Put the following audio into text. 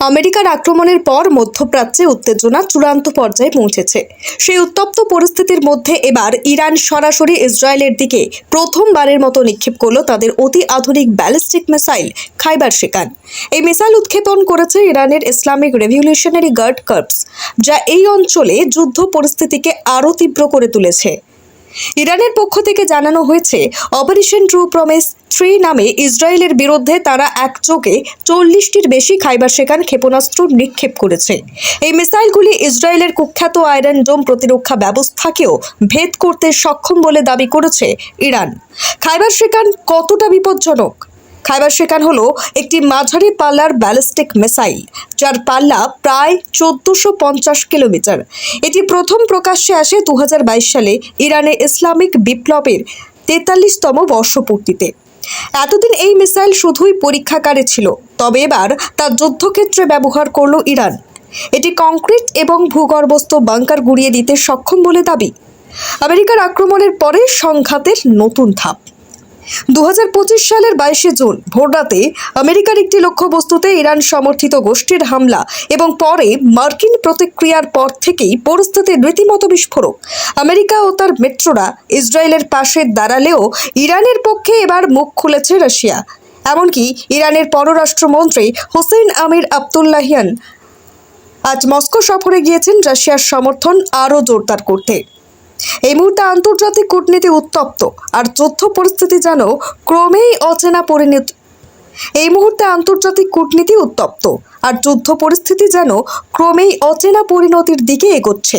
আমেরিকার আক্রমণের পর মধ্যপ্রাচ্যে উত্তেজনা চূড়ান্ত পর্যায়ে পৌঁছেছে। সেই উত্তপ্ত পরিস্থিতির মধ্যে এবার ইরান সরাসরি ইসরায়েলের দিকে প্রথমবারের মতো নিক্ষেপ করল তাদের অতি আধুনিক ব্যালিস্টিক মিসাইল খাইবার শিকান এই মিসাইল উৎক্ষেপণ করেছে ইরানের ইসলামিক রেভলিউশনারি গার্ড কর্পস, যা এই অঞ্চলে যুদ্ধ পরিস্থিতিকে আরও তীব্র করে তুলেছে। ইরানের পক্ষ থেকে জানানো হয়েছে, অপারেশন ট্রু প্রমিস থ্রি নামে ইসরায়েলের বিরুদ্ধে তারা একযোগে চল্লিশটির বেশি খাইবার শেখান ক্ষেপণাস্ত্র নিক্ষেপ করেছে। এই মিসাইলগুলি ইসরায়েলের কুখ্যাত আয়রন ডোম প্রতিরক্ষা ব্যবস্থাকেও ভেদ করতে সক্ষম বলে দাবি করেছে ইরান। খাইবার শেখান কতটা বিপজ্জনক? খাইবার শেখান হলো একটি মাঝারি পাল্লার ব্যালিস্টিক মিসাইল, যার পাল্লা প্রায় চোদ্দোশো পঞ্চাশ কিলোমিটার। এটি প্রথম প্রকাশ্যে আসে দু হাজার বাইশ সালে ইরানে ইসলামিক বিপ্লবের তেতাল্লিশতম বর্ষপূর্তিতে। এতদিন এই মিসাইল শুধুই পরীক্ষাকারে ছিল, তবে এবার তা যুদ্ধক্ষেত্রে ব্যবহার করল ইরান। এটি কংক্রিট এবং ভূগর্ভস্থ বাংকার গুড়িয়ে দিতে সক্ষম বলে দাবি। আমেরিকার আক্রমণের পরে সংঘাতের নতুন ধাপ। দু হাজার পঁচিশ সালের বাইশে জুন, ভোররাতে আমেরিকার একটি লক্ষ্যবস্তুতে ইরান সমর্থিত গোষ্ঠীর হামলা এবং পরে মার্কিন প্রতিক্রিয়ার পর থেকেই পরিস্থিতি রীতিমতো বিস্ফোরক। আমেরিকা ও তার মিত্ররা ইসরায়েলের পাশে দাঁড়ালেও ইরানের পক্ষে এবার মুখ খুলেছে রাশিয়া। এমনকি ইরানের পররাষ্ট্রমন্ত্রী হোসেন আমির আবদুল্লাহিয়ান আজ মস্কো সফরে গিয়েছেন রাশিয়ার সমর্থন আরও জোরদার করতে। এই মুহূর্তে আন্তর্জাতিক কূটনীতি উত্তপ্ত, আর যুদ্ধ পরিস্থিতি যেন ক্রমেই অচেনা পরিণত। এই মুহূর্তে আন্তর্জাতিক কূটনীতি উত্তপ্ত, আর যুদ্ধ পরিস্থিতি যেন ক্রমেই অচেনা পরিণতির দিকে এগোচ্ছে।